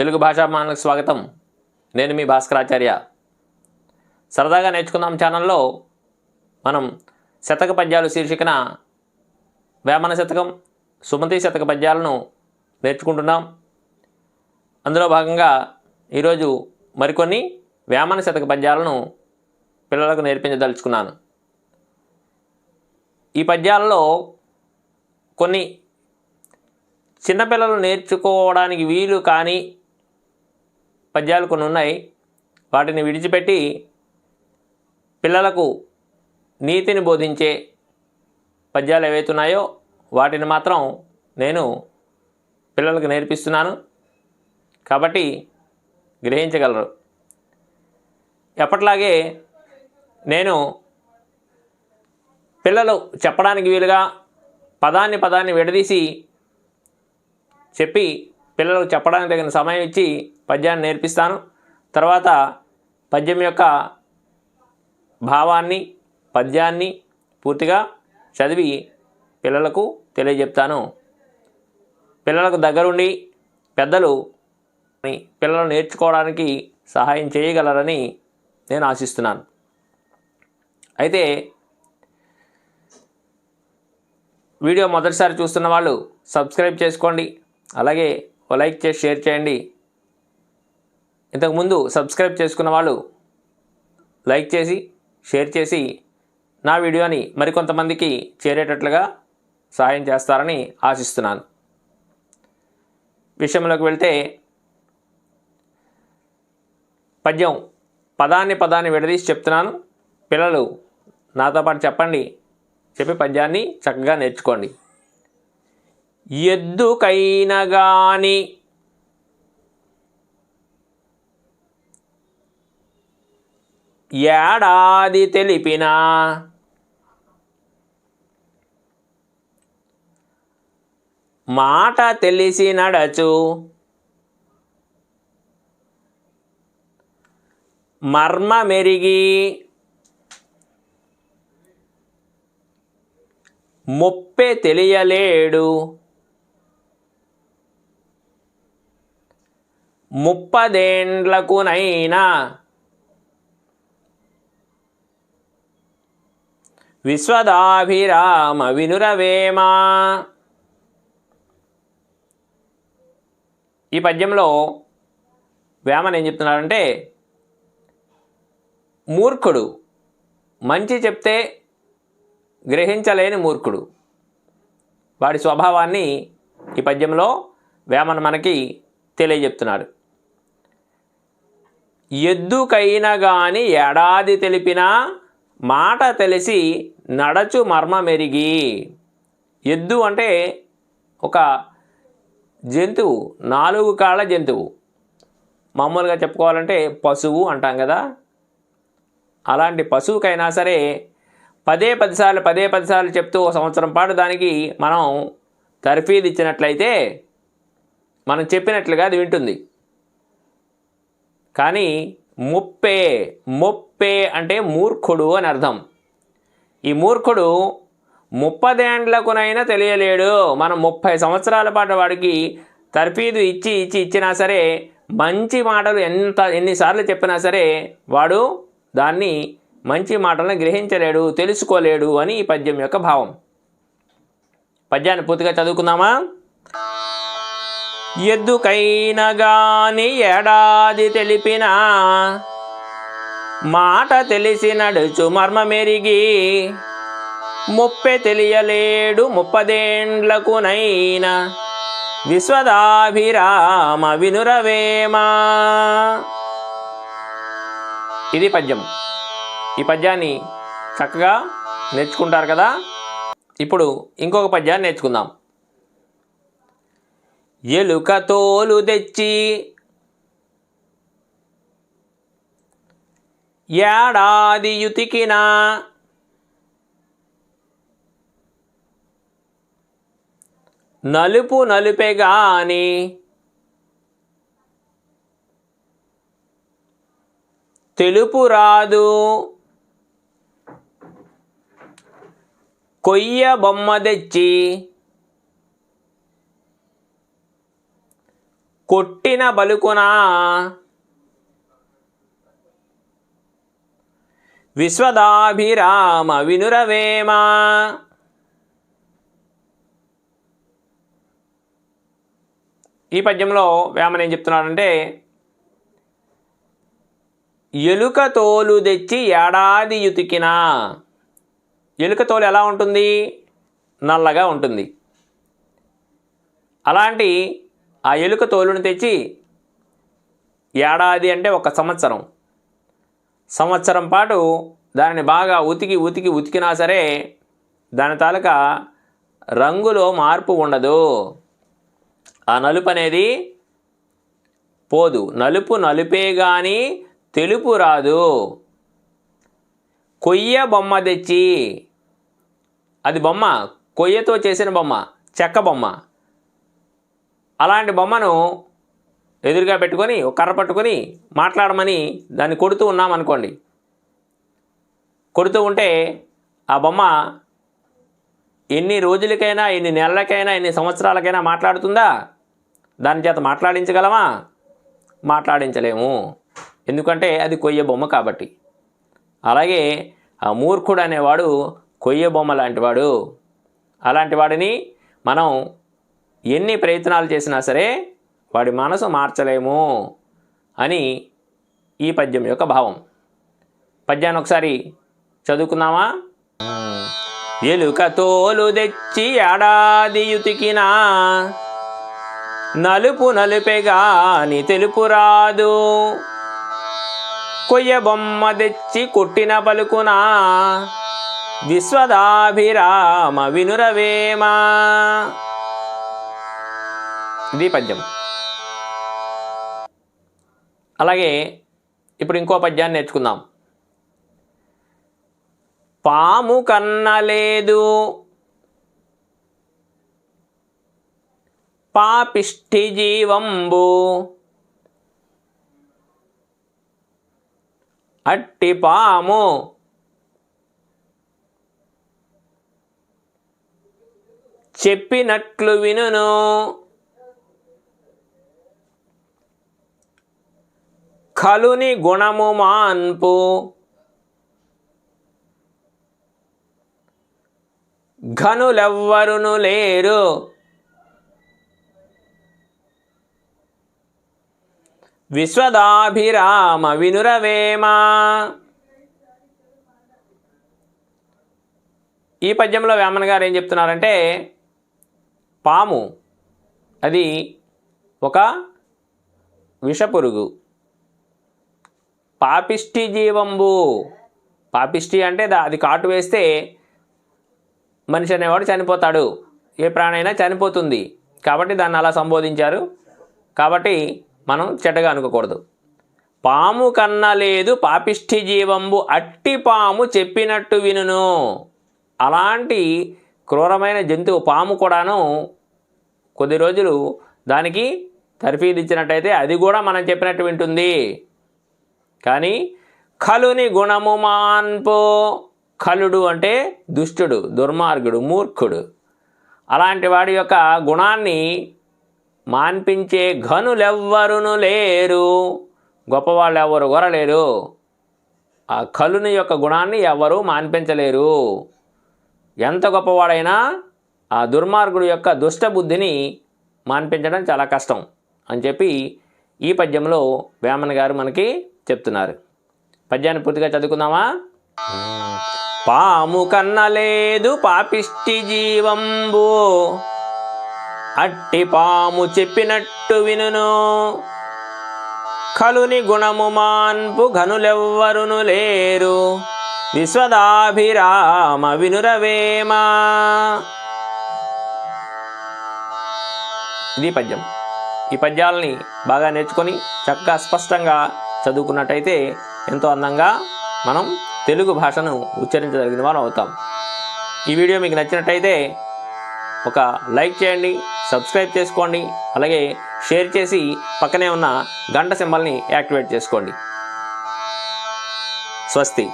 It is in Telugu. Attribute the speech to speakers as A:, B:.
A: తెలుగు భాషాభిమానులకు స్వాగతం. నేను మీ భాస్కరాచార్య. సరదాగా నేర్చుకుందాం ఛానల్లో మనం శతక పద్యాలు శీర్షికన వేమన శతకం సుమతి శతక పద్యాలను నేర్చుకుంటున్నాం. అందులో భాగంగా ఈరోజు మరికొన్ని వేమన శతక పద్యాలను పిల్లలకు నేర్పించదలుచుకున్నాను. ఈ పద్యాలలో కొన్ని చిన్నపిల్లలు నేర్చుకోవడానికి వీలు కానీ పద్యాలు కొన్ని ఉన్నాయి వాటిని విడిచిపెట్టి పిల్లలకు నీతిని బోధించే పద్యాలు ఏవైతున్నాయో వాటిని మాత్రం నేను పిల్లలకు నేర్పిస్తున్నాను. కాబట్టి గ్రహించగలరు. ఎప్పట్లాగే నేను పిల్లలు చెప్పడానికి వీలుగా పదాన్ని పదాన్ని విడదీసి చెప్పి పిల్లలకు చెప్పడానికి తగిన సమయం ఇచ్చి పద్యాన్ని నేర్పిస్తాను. తర్వాత పద్యం యొక్క భావాన్ని పద్యాన్ని పూర్తిగా చదివి పిల్లలకు తెలియజెప్తాను. పిల్లలకు దగ్గరుండి పెద్దలు పిల్లలు నేర్చుకోవడానికి సహాయం చేయగలరని నేను ఆశిస్తున్నాను. అయితే వీడియో మొదటిసారి చూస్తున్న వాళ్ళు సబ్స్క్రైబ్ చేసుకోండి. అలాగే ఓ లైక్ చేసి షేర్ చేయండి. ఇంతకుముందు సబ్స్క్రైబ్ చేసుకున్న వాళ్ళు లైక్ చేసి షేర్ చేసి నా వీడియోని మరికొంతమందికి చేరేటట్లుగా సహాయం చేస్తారని ఆశిస్తున్నాను. విషయంలోకి వెళ్తే పద్యం పదాన్ని పదాన్ని విడదీసి చెప్తున్నాను. పిల్లలు నాతో పాటు చెప్పండి. చెప్పి పద్యాన్ని చక్కగా నేర్చుకోండి. ఎద్దుకైనగాని ఏడాది తెలిపిన మాట తెలిసి నడచు. మర్మ మెరిగి తెలియలేడు. ముప్పదేండ్లకునైనా విశ్వదాభిరామ వినురవేమా? ఈ పద్యంలో వేమన్ ఏం చెప్తున్నాడంటే మూర్ఖుడు మంచి చెప్తే గ్రహించలేని మూర్ఖుడు. వాడి స్వభావాన్ని ఈ పద్యంలో వేమన మనకి తెలియజెప్తున్నాడు. ఎద్దుకైన గాని ఏడాది తెలిపిన మాట తెలిసి నడచు మర్మమెరిగి. ఎద్దు అంటే ఒక జంతువు నాలుగు కాళ్ళ జంతువు. మామూలుగా చెప్పుకోవాలంటే పశువు అంటాం కదా. అలాంటి పశువుకైనా సరే పదే పదిసార్లు పదే పదిసార్లు చెప్తూ ఒక సంవత్సరం పాటు దానికి మనం తర్ఫీదు ఇచ్చినట్లయితే మనం చెప్పినట్లుగా అది వింటుంది. కానీ ముప్పే ముప్పే అంటే మూర్ఖుడు అని అర్థం. ఈ మూర్ఖుడు ముప్పదేండ్లకునైనా తెలియలేడు. మనం ముప్పై సంవత్సరాల పాటు వాడికి తర్ఫీదు ఇచ్చి ఇచ్చి ఇచ్చినా సరే మంచి మాటలు ఎంత ఎన్నిసార్లు చెప్పినా సరే వాడు దాన్ని మంచి మాటలను గ్రహించలేడు తెలుసుకోలేడు అని ఈ పద్యం యొక్క భావం. పద్యాన్ని పూర్తిగా చదువుకుందామా? ఎద్దుకైన గాని ఏడాది తెలిపిన మాట తెలిసి నడుచు మర్మమెరిగి ముప్పె తెలియలేడు ముప్పదేండ్లకునైనా విశ్వదాభిరామ వినురవేమా. ఇది పద్యం ఈ పద్యాన్ని చక్కగా నేర్చుకుంటారు కదా? ఇప్పుడు ఇంకొక పద్యాన్ని నేర్చుకుందాం. ఎలుక తోలు తెచ్చి ఏడాది యుతికిన నలుపు నలుపెగాని తెలుపు రాదు. కొయ్య బొమ్మ తెచ్చి కొట్టిన బలుకునా? విశ్వదాభిరామ వినురవేమ? ఈ పద్యంలో వేమన ఏం చెప్తున్నాడంటే ఎలుక తోలు తెచ్చి ఏడాది యుతికిన ఎలుక తోలు ఎలా ఉంటుంది? నల్లగా ఉంటుంది. అలాంటి ఆ ఎలుక తోలును తెచ్చి ఏడాది అంటే ఒక సంవత్సరం. సంవత్సరం పాటు దానిని బాగా ఉతికి ఉతికి ఉతికినా సరే దాని తాలూకా రంగులో మార్పు ఉండదు. ఆ నలుపు అనేది పోదు. నలుపు నలుపే కానీ తెలుపు రాదు. కొయ్య బొమ్మ తెచ్చి అది బొమ్మ కొయ్యతో చేసిన బొమ్మ చెక్క బొమ్మ. అలాంటి బొమ్మను ఎదురుగా పెట్టుకొని ఒక కర్ర పట్టుకొని మాట్లాడమని దాన్ని కొడుతూ ఉన్నామనుకోండి. కొడుతూ ఉంటే ఆ బొమ్మ ఎన్ని రోజులకైనా ఎన్ని నెలలకైనా ఎన్ని సంవత్సరాలకైనా మాట్లాడుతుందా? దాని చేత మాట్లాడించగలమా? మాట్లాడించలేము. ఎందుకంటే అది కొయ్య బొమ్మ కాబట్టి. అలాగే ఆ మూర్ఖుడు అనేవాడు కొయ్య బొమ్మ లాంటివాడు. అలాంటి వాడిని మనం ఎన్ని ప్రయత్నాలు చేసినా సరే వాడి మనసు మార్చలేము అని ఈ పద్యం యొక్క భావం. పద్యాన్ని ఒకసారి చదువుకుందామా? ఎలుక తోలు తెచ్చి ఏడాది యుతికినా నలుపు నలుపెగాని తెలుపు రాదు. కొయ్య బొమ్మ తెచ్చి కొట్టిన పలుకునా విశ్వదాభిరామ వినురవేమా? ఇది పద్యం అలాగే ఇప్పుడు ఇంకో పద్యాన్ని నేర్చుకుందాం. పాము కన్నలేదు పాపిష్టి జీవంబు. అట్టి పాము. చెప్పినట్లు వినును. కలుని గుణము మాన్పు. ఘనులెవ్వరును లేరు. విశ్వదాభిరామ వినురవేమా. ఈ పద్యంలో వేమన గారు ఏం చెప్తున్నారంటే పాము అది ఒక విషపురుగు. పాపిష్టి జీవంబు. పాపిష్టి అంటే దా- అది కాటు వేస్తే మనిషి అనేవాడు చనిపోతాడు. ఏ ప్రాణైనా చనిపోతుంది. కాబట్టి దాన్ని అలా సంబోధించారు. కాబట్టి మనం చెడ్డగా అనుకోకూడదు. పాము కన్నా లేదు పాపిష్టి జీవంబు అట్టి పాము చెప్పినట్టు వినును. అలాంటి క్రూరమైన జంతువు పాము కూడాను కొద్ది రోజులు దానికి తర్ఫీదిచ్చినట్టయితే అది కూడా మనం చెప్పినట్టు వింటుంది. కానీ కలుని గుణము మాన్పో. కలుడు అంటే దుష్టుడు దుర్మార్గుడు మూర్ఖుడు. అలాంటి వాడి యొక్క గుణాన్ని మాన్పించే ఘనులెవ్వరును లేరు. గొప్పవాళ్ళు ఎవరు కొరలేరు ఆ కలుని యొక్క గుణాన్ని ఎవరు మాన్పించలేరు. ఎంత గొప్పవాడైనా ఆ దుర్మార్గుడు యొక్క దుష్టబుద్ధిని మాన్పించడం చాలా కష్టం అని చెప్పి ఈ పద్యంలో వేమన్ గారు మనకి చెప్తున్నారు. పద్యాన్ని పూర్తిగా చదువుకుందామా? పాము కన్నలేదు పాపిష్టి జీవంబు. అట్టి పాము చెప్పినట్టు వినును. కలుని గుణము మాన్పు ఘనులెవ్వరును లేరు. విశ్వదాభిరామ వినురవేమా. ఇది పద్యం. ఈ పద్యాలని బాగా నేర్చుకొని చక్కగా స్పష్టంగా చదువుకున్నట్టయితే ఎంతో అందంగా మనం తెలుగు భాషను ఉచ్చరించగలిగిన వారు అవుతాం. ఈ వీడియో మీకు నచ్చినట్టయితే ఒక లైక్ చేయండి సబ్స్క్రైబ్ చేసుకోండి అలాగే షేర్ చేసి పక్కనే ఉన్న గంట సింబల్ని యాక్టివేట్ చేసుకోండి. స్వస్తి.